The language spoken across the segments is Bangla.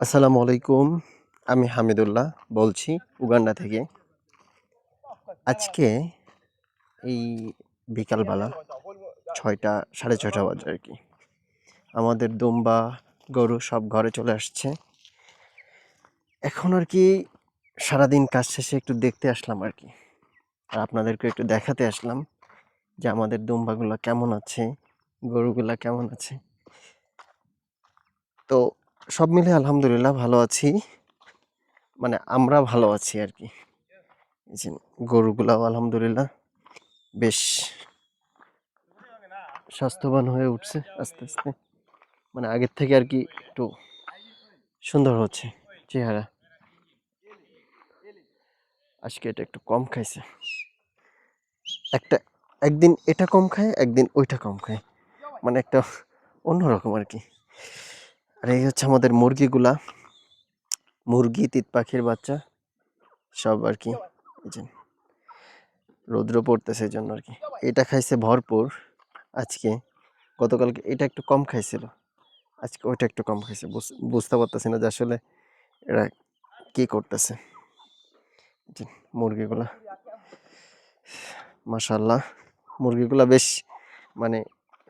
আসসালামু আলাইকুম, আমি হামিদুল্লাহ বলছি উগান্ডা থেকে। আজকে এই বিকালবেলা ছয়টা, সাড়ে ছয়টা বাজে আর কি। আমাদের দুম্বা, গরু সব ঘরে চলে আসছে। এখন আর কি সারাদিন কাজ শেষে একটু দেখতে আসলাম আর কি। আর আপনাদেরকে একটু দেখাতে আসলাম যে আমাদের দুম্বাগুলো কেমন আছে, গরুগুলা কেমন আছে। তো সব মিলে আলহামদুলিল্লাহ ভালো আছি। মানে আমরা ভালো আছি আর কি গরুগুলাও আলহামদুলিল্লাহ বেশ স্বাস্থ্যবান হয়ে উঠছে আস্তে আস্তে। মানে আগের থেকে আর কি একটু সুন্দর হচ্ছে চেহারা। আজকে এটা একটু কম খাইছে। একটা একদিন এটা কম খায়, একদিন ওইটা কম খায়। মানে একটা অন্যরকম আর কি আর এই হচ্ছে আমাদের মুরগিগুলা। মুরগি, তিত পাখির বাচ্চা, সব আর কি। রৌদ্র পড়তেছে এই জন্য আর কি। এটা খাইছে ভরপুর আজকে। গতকালকে এটা একটু কম খাইছিল। আজকে ওইটা একটু কম খাইছে। বুঝ- বুঝতে পারতেছি না যে আসলে এরা কি করতেছে। মুরগিগুলা। মাশাল্লাহ মুরগিগুলা বেশ মানে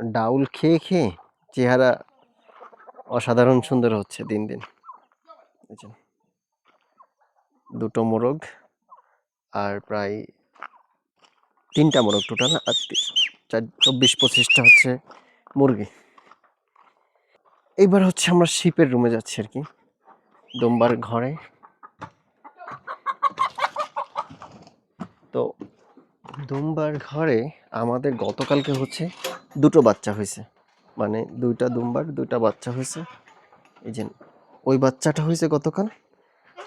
ডাউল খেয়ে খেয়ে চেহারা অসাধারণ সুন্দর হচ্ছে দিন দিন। দুটো মোরগ আর প্রায় তিনটা মোরগ টোটাল আর চার, চব্বিশ, পঁচিশটা হচ্ছে মুরগি। এইবার হচ্ছে আমরা শিপের রুমে যাচ্ছি আর কি। দোমবার ঘরে। তো দুম্বার ঘরে আমাদের গতকালকে হচ্ছে দুটো বাচ্চা হয়েছে। মানে দুইটা দুম্বার, দুইটা বাচ্চা হয়েছে। এই যে ওই বাচ্চাটা হয়েছে গতকাল।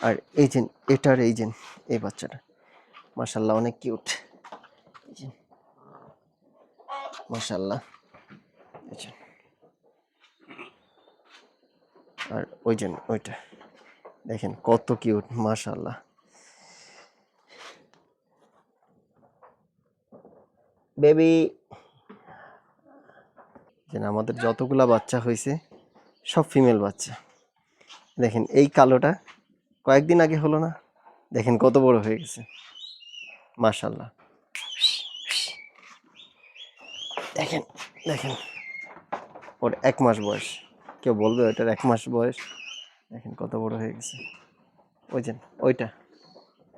আর এই যে এটার এই যে এই বাচ্চাটা। মাশাল্লাহ অনেক কিউট। মাশাল্লাহ আর ওই যে ওইটা। দেখেন কত কিউট মাশাল্লাহ বেবি যেন আমাদের যতগুলা বাচ্চা হয়েছে সব ফিমেল বাচ্চা। দেখেন, এই কালোটা কয়েকদিন আগে হলো না? দেখেন কত বড় হয়ে গেছে। মাশাল্লাহ দেখেন দেখেন। ওর এক মাস বয়স। কেউ বলবে ওটার এক মাস বয়স? দেখেন কত বড় হয়ে গেছে। ওই যে, ওইটা।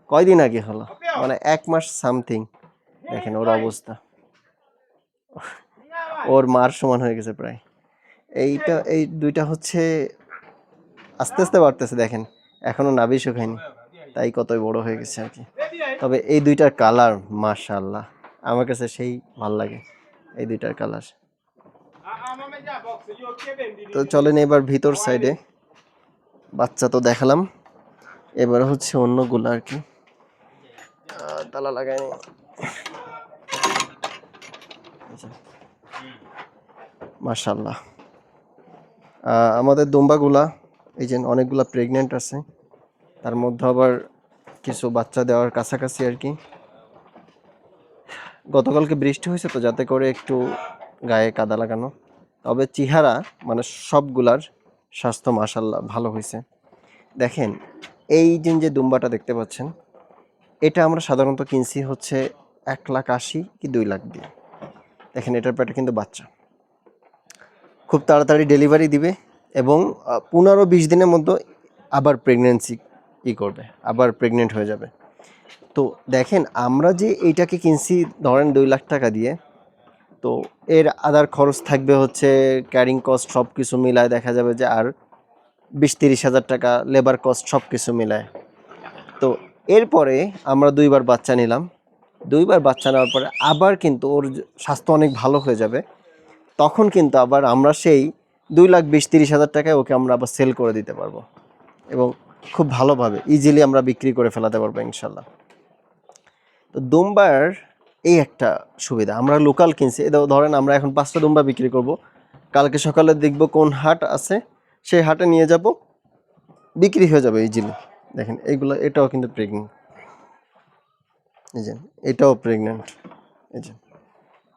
কয়দিন আগে হলো? মানে এক মাস সামথিং দেখেন ওর অবস্থা। ওর মার সমান হয়ে গেছে প্রায়। এইটা এই দুইটা হচ্ছে আস্তে আস্তে বাড়তেছে দেখেন। এখনও নাভি শুকায়নি তাই কতই বড় হয়ে গেছে আর কি। তবে এই দুইটার কালার মাশাল্লাহ আমার কাছে সেই ভালো লাগে এই দুইটার কালার। তো চলেন এবার ভিতর সাইডে। বাচ্চা তো দেখালাম। এবার হচ্ছে অন্যগুলো আর কি। তালা লাগায়নি মাশাল্লাহ আমাদের দুম্বাগুলা, এই যে অনেকগুলা প্রেগনেন্ট আছে, তার মধ্যে আবার কিছু বাচ্চা দেওয়ার কাছাকাছি আর কি। গতকালকে বৃষ্টি হয়েছে তো যাতে করে একটু গায়ে কাদা লাগানো। তবে চেহারা মানে সবগুলার স্বাস্থ্য মাশাল্লাহ ভালো হয়েছে। দেখেন, এই যে যে দুম্বাটা দেখতে পাচ্ছেন, এটা আমরা সাধারণত কিনছি হচ্ছে এক লাখ আশি কি দুই লাখ দিয়ে। দেখেন, এটার পেটে কিন্তু বাচ্চা। খুব তাড়াতাড়ি ডেলিভারি দিবে এবং পনেরো বিশ দিনের মধ্যে আবার প্রেগনেন্সি ই করবে, আবার প্রেগনেন্ট হয়ে যাবে। তো দেখেন, আমরা যে এইটাকে কিনছি, ধরেন দুই লাখ টাকা দিয়ে, তো এর আদার খরচ থাকবে হচ্ছে ক্যারিং কস্ট সব কিছু মিলায় দেখা যাবে যে আর বিশ তিরিশ হাজার টাকা লেবার কস্ট সব কিছু মিলায়। তো এরপরে আমরা দুইবার বাচ্চা নিলাম। দুইবার বাচ্চা নেওয়ার পরে আবার কিন্তু ওর স্বাস্থ্য অনেক ভালো হয়ে যাবে। তখন কিন্তু আবার আমরা সেই দুই লাখ বিশ তিরিশ হাজার টাকায় ওকে আমরা আবার সেল করে দিতে পারব। এবং খুব ভালোভাবে ইজিলি আমরা বিক্রি করে ফেলাতে পারব ইনশাল্লাহ। তো দুম্বার এই একটা সুবিধা, আমরা লোকাল কিনছি। ধরেন আমরা এখন পাঁচটা দুম্বা বিক্রি করব। কালকে সকালে দেখব কোন হাট আছে, সেই হাটে নিয়ে যাব, বিক্রি হয়ে যাবে ইজিলি দেখেন এইগুলো এটাও কিন্তু প্রেগনেন্ট এই যে, এটাও প্রেগনেন্ট এই যে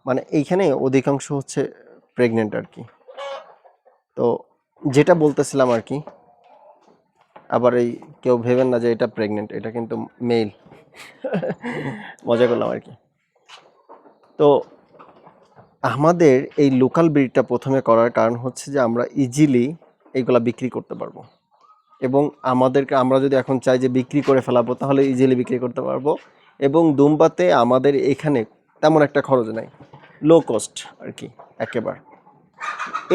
মানে এইখানে অধিকাংশ হচ্ছে প্রেগনেন্ট আর কি। তো যেটা বলতেছিলাম আর কি, আবার এই কেউ ভেবেন না যে এটা প্রেগনেন্ট এটা কিন্তু মেল মজা করলাম আর কি। তো আমাদের এই লোকাল ব্রিডটা প্রথমে করার কারণ হচ্ছে যে আমরা ইজিলি এইগুলা বিক্রি করতে পারব। এবং আমাদেরকে, আমরা যদি এখন চাই যে বিক্রি করে ফেলাবো, তাহলে ইজিলি বিক্রি করতে পারব। এবং দুম্বাতে আমাদের এখানে তেমন একটা খরচ নাই। লো কস্ট আর কি একেবারে।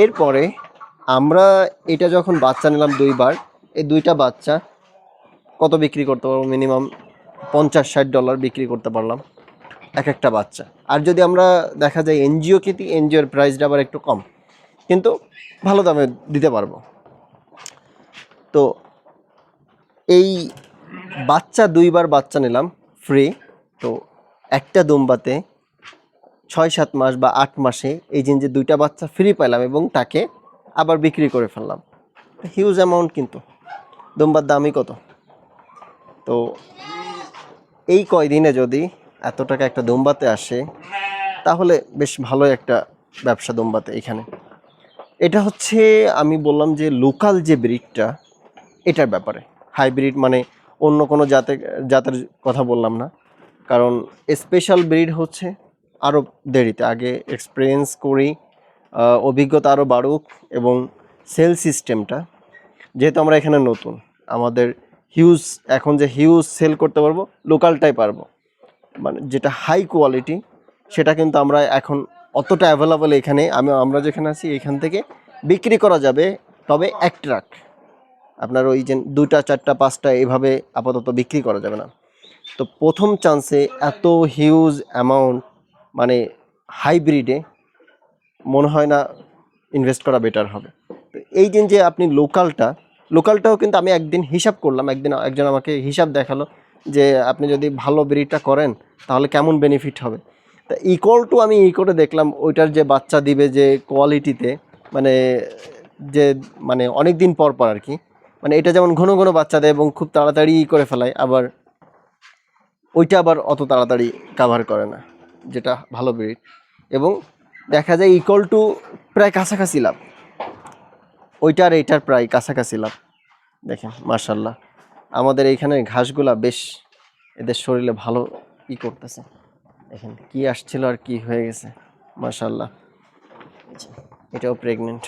এরপরে আমরা এটা যখন বাচ্চা নিলাম দুইবার, এই দুইটা বাচ্চা কত বিক্রি করতে পারব? মিনিমাম পঞ্চাশ, ষাট ডলার বিক্রি করতে পারলাম এক একটা বাচ্চা। আর যদি আমরা দেখা যায় এনজিও কিতি এনজিওর প্রাইসটা আবার একটু কম, কিন্তু ভালো দামে দিতে পারব। তো এই বাচ্চা দুইবার বাচ্চা নিলাম ফ্রি তো একটা দুম্বাতে ছয় সাত মাস বা আট মাসে এই যে দুইটা বাচ্চা ফ্রি পাইলাম এবং তাকে আবার বিক্রি করে ফেললাম। হিউজ অ্যামাউন্ট কিন্তু। দুম্বার দামই কত? তো এই কয়দিনে যদি এত টাকা একটা দুম্বাতে আসে, তাহলে বেশ ভালো একটা ব্যবসা দুম্বাতে এখানে। এটা হচ্ছে, আমি বললাম যে লোকাল যে ব্রিডটা এটার ব্যাপারে। হাইব্রিড মানে অন্য কোনো জাতে জাতের কথা বললাম না। কারণ স্পেশাল ব্রিড হচ্ছে আরও দেরিতে। আগে এক্সপিরিয়েন্স করি অভিজ্ঞতা আরও বাড়ুক এবং সেল সিস্টেমটা যেহেতু আমরা এখানে নতুন, আমাদের হিউজ এখন যে হিউজ সেল করতে পারব লোকালটাই পারব। মানে যেটা হাই কোয়ালিটি সেটা কিন্তু আমরা এখন অতটা অ্যাভেলেবল এখানে, আমি, আমরা যেখানে আছি, এখান থেকে বিক্রি করা যাবে, তবে এক ট্রাক আপনার ওই যে দুটা চারটা, পাঁচটা, এভাবে আপাতত বিক্রি করা যাবে না। তো প্রথম চান্সে এত হিউজ অ্যামাউন্ট মানে হাইব্রিডে মনে হয় না ইনভেস্ট করা বেটার হবে। এই দিন যে আপনি লোকালটা, লোকালটাও কিন্তু আমি একদিন হিসাব করলাম, একদিন একজন আমাকে হিসাব দেখাল যে, আপনি যদি ভালো ব্রিডটা করেন, তাহলে কেমন বেনিফিট হবে? তা ইকুয়াল টু আমি ই করে দেখলাম, ওইটার যে বাচ্চা দিবে যে কোয়ালিটিতে মানে যে মানে অনেক দিন পর পর আর কি মানে এটা যেমন ঘন ঘন বাচ্চা দেয় এবং খুব তাড়াতাড়ি ই করে ফেলায়, আবার ওইটা আবার অত তাড়াতাড়ি কাভার করে না। যেটা ভালো ব্রিড এবং দেখা যায় ইকুয়াল টু প্রায় কাছাকাছি লাভ। ওইটার এইটার প্রায় কাছাকাছি লাভ। দেখেন মার্শাল্লাহ আমাদের এইখানে ঘাসগুলা বেশ এদের শরীরে ভালো ই করতেছে। দেখেন, কি আসছিল আর কি হয়ে গেছে। মার্শাল্লাহ এটাও প্রেগনেন্ট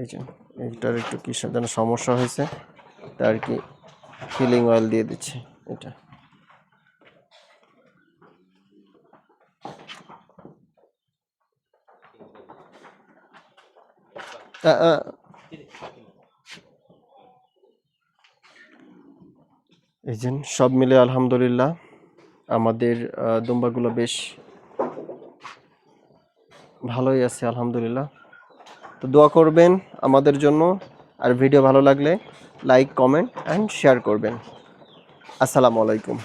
এই যে, এইটার একটু কিসের যেন সমস্যা হয়েছে তা আর কি ফিলিং অয়েল দিয়ে দিচ্ছি, এটা। এই যে, সব মিলে আলহামদুলিল্লাহ, আমাদের দুম্বাগুলো বেশ ভালোই আছে, আলহামদুলিল্লাহ। তো দোয়া করবেন আমাদের জন্য। আর ভিডিও ভালো লাগলে লাইক কমেন্ট অ্যান্ড শেয়ার করবেন। আসসালামু আলাইকুম।